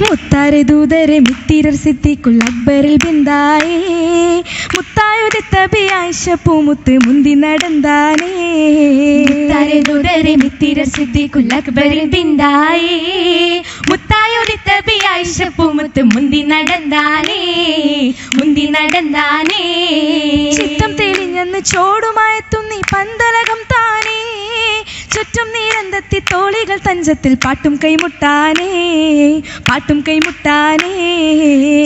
മുത്താരെ ദൂതരെ മിത്തിരർ സിദ്ധിക്കുൾ അക്ബറിൽ ബിന്ദായേ മുത്തായുദിത്ത ആയിഷ പൂമുത്ത് മുന്തി നടന്താനേ. മുത്താരെ ദൂതരെ മിത്തിര സിദ്ധിക്കുൽ അക്ബറിൽ ബിന്ദായേ മുത്തായൊരിത്ത ആയിഷ പൂമുത്ത് മുന്തി നടന്താനേ. മുന്തി നടന്താനേ. ചിത്തം തെളിഞ്ഞെന്ന് ചോടുമായെത്തുന്നീ പന്തലകം താനേ. ചുറ്റും നീരന്തത്തി തോളികൾ തഞ്ചത്തിൽ പാട്ടും കൈമുട്ടാനേ പാട്ടും കൈമുട്ടാനേ.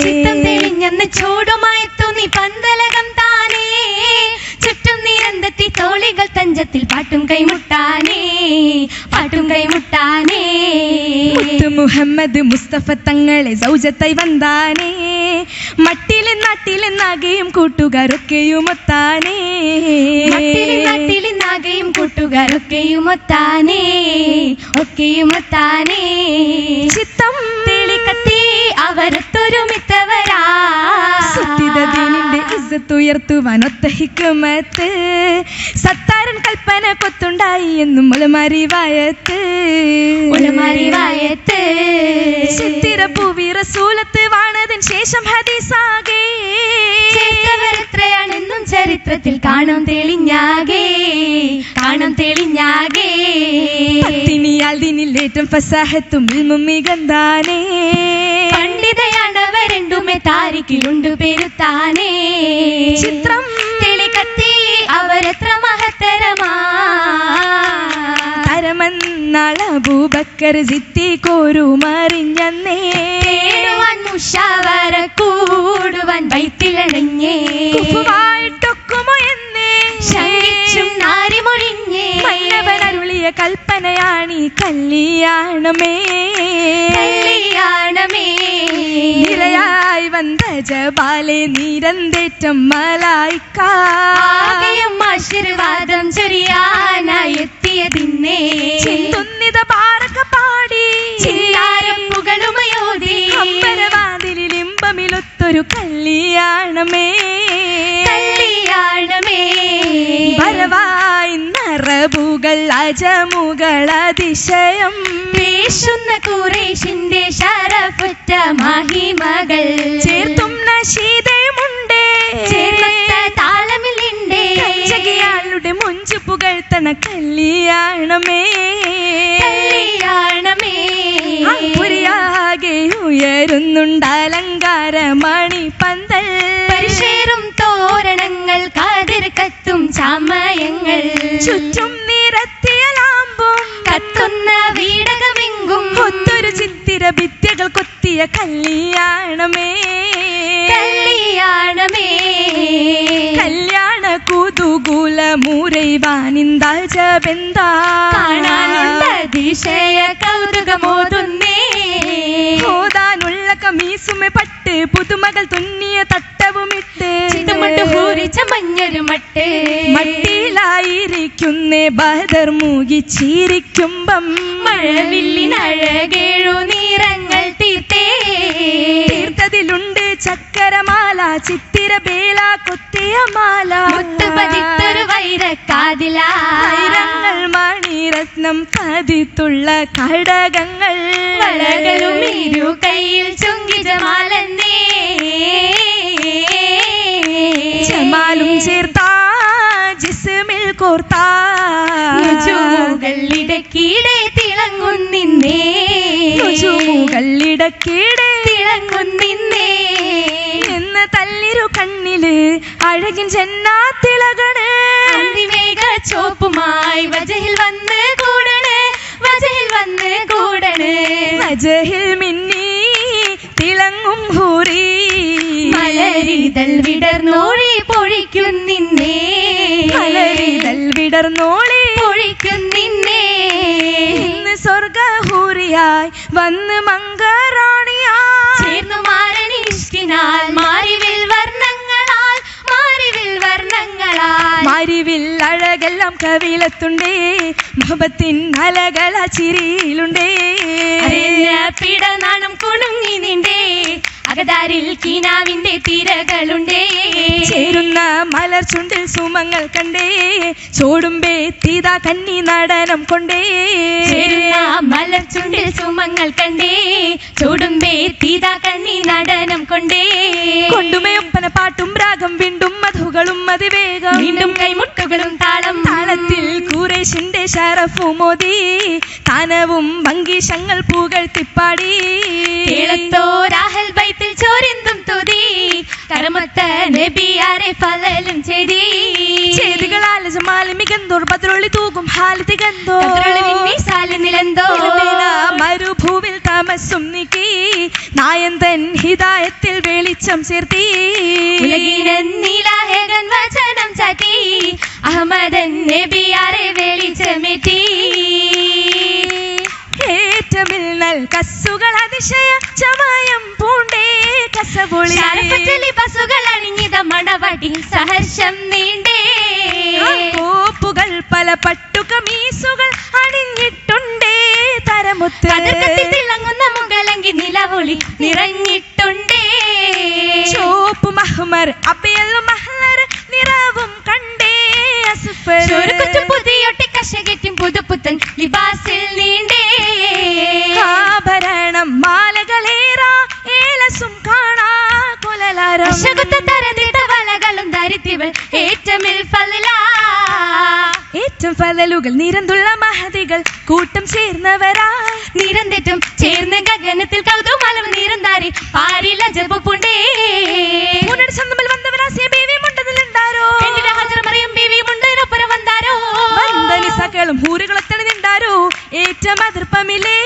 ചിത്തം തെളിഞ്ഞെന്ന് ചൂടുമായത്തു നീ പന്തലകം താനേ. ചുറ്റും നീരന്തത്തി തോളികൾ തഞ്ചത്തിൽ പാട്ടും കൈമുട്ടാനേ പാട്ടും കൈമുട്ടാനേ. മുഹമ്മദ് മുസ്തഫ തങ്ങളെ സൗജത്തായി വന്താനേ. മട്ടിലും നാട്ടിലും നാഗയും കൂട്ടുകാരൊക്കെയും ഒത്താനേ കൂട്ടുകാരൊക്കെയും ഒത്താനേ ഒക്കെയും ഒത്താനേ ചിത്തം തെളിക്കത്തി അവരൊത്തൊരുമിത്തവരാ. സുത്തിത ദീനിന്റെ ഇസ്സത്ത് ഉയർത്തുവാൻ ഒത്ത സത്താരൻ കൽപ്പന കൊത്തുണ്ടായി എന്നും മുളമറിവായത്ത് വായത്ത് ചിത്തിര പൂവി റസൂലത്ത് വാണതിന് ശേഷം ഹദീസാകെ. ചരിത്രത്തിൽ കാണും തെളിഞ്ഞാകേ കാണും തെളിഞ്ഞാകേ. പത്തിനിയാൽ ദിനിലേറ്റം ഫസാഹത്തും ഇൽമും മികന്താനേ. പണ്ഡിതയാണവരെണ്ടുമേ താരിക്കിലുണ്ട് പെരുത്താനേ. ചിത്രം തെളികത്തി അവരെത്ര മഹത്തരമാ. തരമന്നാളബൂബക്കർ ജിത്തി കോരുമറിഞ്ഞന്നേ. മുഷാവര കൂടുവാൻ വൈത്തിലണഞ്ഞേ. കൽപ്പനയാണീ കല്യാണമേ. കല്യാണമേ. നിരയായി വന്ന ജപാലെ നിരന്തേറ്റം മലായിക്ക. ആകെയും ആശീർവാദം ചൊരിയാനായി. അതിശയം വീശുന്ന കുറേശിന്റെ ശരഫറ്റ മഹിമകൾ. ചേർത്തും നശീതയുമുണ്ടേ. കഞ്ചകിയാളുടെ മുഞ്ചു പുകഴ്ത്തണ കല്യാണമേ കല്യാണമേ പുരിയാകെ ഉയരുന്നുണ്ട് അലങ്കാര മണി പന്തൽ. പരിശേറും തോരണങ്ങൾ കാതിർ കത്തും സമയങ്ങൾ ചുറ്റും ഭിത്യകൾ കൊത്തിയ കല്യാണമേ. കല്യാണമേ. കല്യാണ കൂതുകൂല മൂരൈവാനിന്ദാജ ബെന്താ കാണാനുള്ള അതിശയ കൗതുകമോതുന്നേ. ഓതാനുള്ള കമീസുമെ പട്ട് പുതുമകൾ തുന്നിയ തട്ടവുമിട്ട്. മട്ടിലായിരിക്കുന്നേ ഹൂരിച്ച മഞ്ഞൊരു മട്ട് മട്ടിയിലായിരിക്കുന്നേ ബദർ മൂകിച്ചിരിക്കുമ്പം മഴവില്ലിനഴകേഴു നിറങ്ങൾ ചക്കരമാല ചിത്തിര ബേല കൊത്തിയ മാല. മുത്ത് പതിത്തൊരു വൈരക്കാതില വൈരങ്ങൾ മണിരത്നം പതിത്തുള്ള കടകങ്ങൾ. വളകളും ഇരു കയ്യിൽ ചുങ്കി ജമാലന്നേ ജമാലും ചേർത്താ ജിസ്മിൽ കോർത്താ. ഇടക്കീടെ തിളങ്ങുന്നിന്നേ നുജൂമുകൾ അഴകിൻ ചെന്നാത്തിളകണ് അന്തിമേഘ ചോപ്പുമായി വജഹിൽ വന്ന് കൂടണേ വജഹിൽ വന്ന് കൂടണേ. മജഹിൽ മിന്നി തിളങ്ങും ഹൂറി മലരിതൽ വിടർന്നോളി പൊഴിക്കുന്നിന്നേ മലരിതൽ വിടർന്നോളി പൊഴിക്കുന്നിന്നേ ഇന്ന് സ്വർഗഹൂറിയായി വന്ന് മങ്കറാണിയായി ചേർന്നു മാറി മരിവിൽ അഴകെല്ലാം കവിലത്തുണ്ടേ. മുഹബത്തിൻ അലകള ചിരിയിലുണ്ടേ. പിടനാണം കുണുങ്ങി നിണ്ടേ. അകതാരിൽ കീനാവിന്റെ തിരകളുണ്ടേ. ചേരുന്ന മലർ ചുണ്ടിൽ സുമങ്ങൾ കണ്ടേ. ചോടുമ്പേ തീതാ കന്നി നടനം കൊണ്ടേ. മലർ ചുണ്ടിൽ സുമങ്ങൾ കണ്ടേ. ചോടുമ്പേ തീതാ കന്നി നടനം കൊണ്ടേ. അതിവേഗം വീണ്ടും കൈമുട്ടുകളും താളം. താളത്തിൽ കൂറേശിന്റെ ഷറഫും മോദി. താനവും ഭംഗീശങ്ങൾ പൂകൾ തിപ്പാടി. രാഹൽ ബൈത്തിൽ ചോരിന്തും തുതി. കരമത്ത നബിയാരെ ഫലലും ചെടി ചെയ്തികളാൽ ജമാലി മികന്തോർ ബദ്രൊളി തൂകും ഹാൽ തികന്തോ. കതിരൊളി മിന്നി സാൽ നിലന്തോ. ഇളനീല മരുഭൂവിൽ താമസം നീക്കി. നായന്തൻ ഹിതായത്തിൽ വെളിച്ചം ചേർത്തി. നീലാഹേകൻ വചനം ചാറ്റി അഹമ്മദൻ നബിയാരെ വെളിച്ചമേറ്റി ഏറ്റമിൽ നൽ കസ്സുകൾ അതിശയ ചമയം പൂണ്ടേ. കസപൊളി ബസുകൾ അണിഞ്ഞിത മണവടി സഹർഷം നീണ്ടേ. കോപ്പുകൾ പല പട്ടുകമീസുകൾ അണിഞ്ഞിട്ടുണ്ടേ തരമുത്ത് തിളങ്ങുന്ന മുകളങ്കി നിലവൊളി നിറഞ്ഞിട്ടുണ്ടേ. ചോപ്പ് മഹ്മർ അപ്പയൽ മഹ്ലർ നിറവും കണ്ടേ ചുരുക്കത്തും പുതിയൊട്ടി കശകറ്റും പുതുപുത്തൻ ലിബാസിൽ നീണ്ടേ. ആഭരണം മാലകളേറാ ഏലസും കാണാ കൊലലാരം. അശകുത്ത ഏറ്റവും ഫലലുകൾ നിരന്തുള്ള മഹതികൾ കൂട്ടം ചേർന്നവരാ. നിരന്തിട്ടും ചേർന്ന ഗഗനത്തിൽ കൗതുമലം നിരന്താരി. പാരില ജപുണ്ടേ മുന്നോട് സ്വന്തമിൽ വന്നവരാ ബേബി മുണ്ടതിലുണ്ടാരോ പെണ്ണിന്റെ ഹജറമറിയും ബീവിയും ഉണ്ടൊപ്പരം വന്നാരോ? വന്ദനി സകലും ഹൂരുകളൊത്തണി നിണ്ടാരോ? ഏറ്റവും അതിർപ്പമില്ലേ?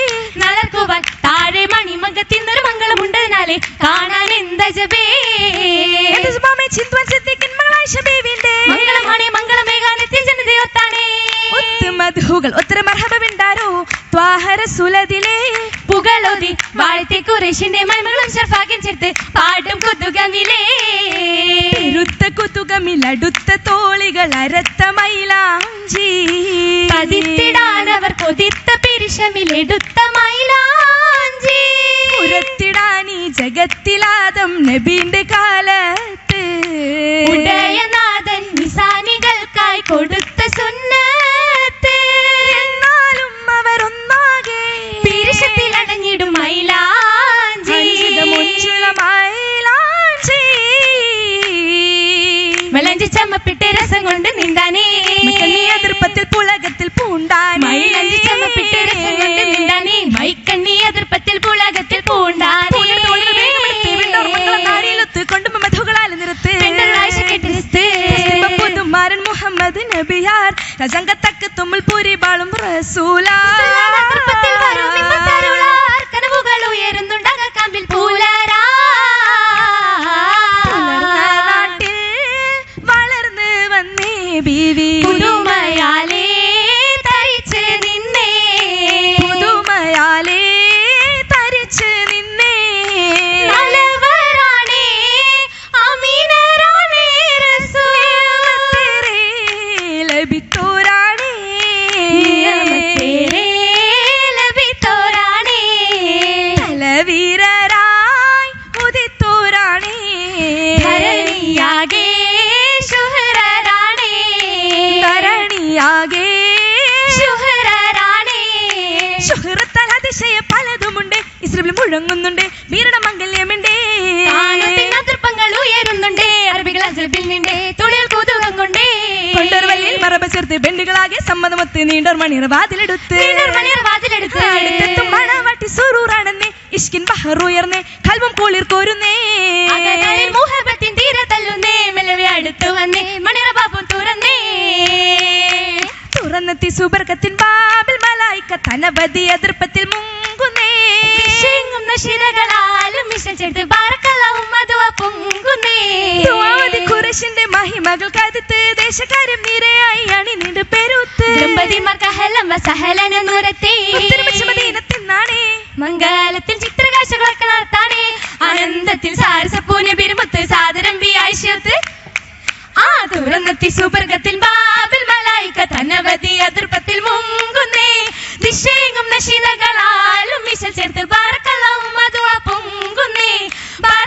ത്വാഹര പുകളൊതി വാഴത്തെ കുറേശിന്റെ മൈമകളും ഷർഫാക്യം ചേർത്ത് പാടും കുതുകമിലേ പെരുത്ത കുതുകമിലടുത്ത തോളികൾ അരത്ത മൈലാഞ്ചി. പതിത്തിടാൻ അവർ കൊതിത്ത പിരിശമിലെടുത്ത മൈലാഞ്ചി. പുരത്തിടാനീ ജഗത്തിലാദം നബീന്റെ കാലത്ത്. ഉദയനാഥൻ നിസാനികൾക്കായി കൊടുത്ത മലഞ്ചി ചമ്മപ്പിട്ട് രസം കൊണ്ട് നിന്താനേ മക്കണ്ണി അതിർപ്പത്തിൽ പുളകത്തിൽ പൂണ്ടാനേ മൈലഞ്ചി ചമ്മപ്പിട്ട് രസം കൊണ്ട് നിന്താനേ മൈക്കണ്ണി എതിർപ്പത്തിൽ പുളകത്തിൽ പൂണ്ടാനേ പൂണ്ടൻ തോളിൽ വേഗമെടുത്ത് വെണ്ടോർമ്മങ്ങളെ നാരിയിലൊത്ത് കൊണ്ടും മധുകളാൽ നിരത്ത് പെണ്ണൊരാഴ്ച കെട്ടിരുത്ത്. പുതുമാരൻ മുഹമ്മദ് നബിയാർ രജങ്കത്തക്ക് തുമ്മിൽ പൂരി ബാളും റസൂലാ ശുഹ്രരാണേ ശുഹൃത്താൽ അതിശയ പലതുമുണ്ട്. ഇസ്രബിൽ മുഴങ്ങുന്നുണ്ട്. വീരുടെ മംഗല്യമുണ്ട്. തൃപ്പങ്ങൾ ഉയരുന്നുണ്ട്. അറബികൾ അസബിൽ നിന്റെ തൊഴിൽ കുതുകം കൊണ്ടേ കൊണ്ടൊരുവല്ലിൽ മറബ ചേർത്ത് ബെണ്ടുകളാകെ സമ്മതമൊത്ത് നീണ്ടർ മണിയർ വാതിലെടുത്ത് നീണ്ടർ മണിയർ വാതിലെടുത്ത് അടുത്തെത്തും മണവാട്ടി സുറൂറാണെന്നേ ഇഷ്കിൻ ബഹർ ഉയർന്നേ കൽവം കുളിർ കോരുന്നേ. തീരെ തല്ലുന്നേ. മെലവെ അടുത്ത് വന്നേ. തുറന്നെത്തി സുബർഗത്തിൻ ബാബിൽ മലായിക്ക തനവധി എതിർപ്പത്തിൽ മുങ്കുന്നേ ശിങ്ങുന്ന ശിരകളാലും മിഷൻ ചേർത്ത് ബാറക്കലാവും മധുവ പൊങ്ങുന്നേ. ഖുറൈശിന്റെ മഹിമകൾ കരുത്ത് ദേശകാര്യം നിരയായി അണിനിട് പെരുത്ത്. ദമ്പതിമാർക്ക് ഹലം സഹലന നുരത്തി. മദീനത്തിന്നാണേ മംഗലത്തിൽ ചിത്രകാശകളൊക്കെ നടത്താനേ. ആനന്ദത്തിൽ സാരസപ്പൂനെ ബിരുമത്ത് സാദരം ആയിഷ്യത്ത് ആ തുറന്നെത്തി സുബർഗത്തിൽ ബാബിൽ മുതലായി കഥനവധി അതിർപ്പത്തിൽ മുങ്ങുന്നേ. ദിശയെങ്ങും നശീലകളാലും വിശൽ ചേർത്ത് പാറക്കലാവും മധുവ പൊങ്ങുന്നേ. പാറ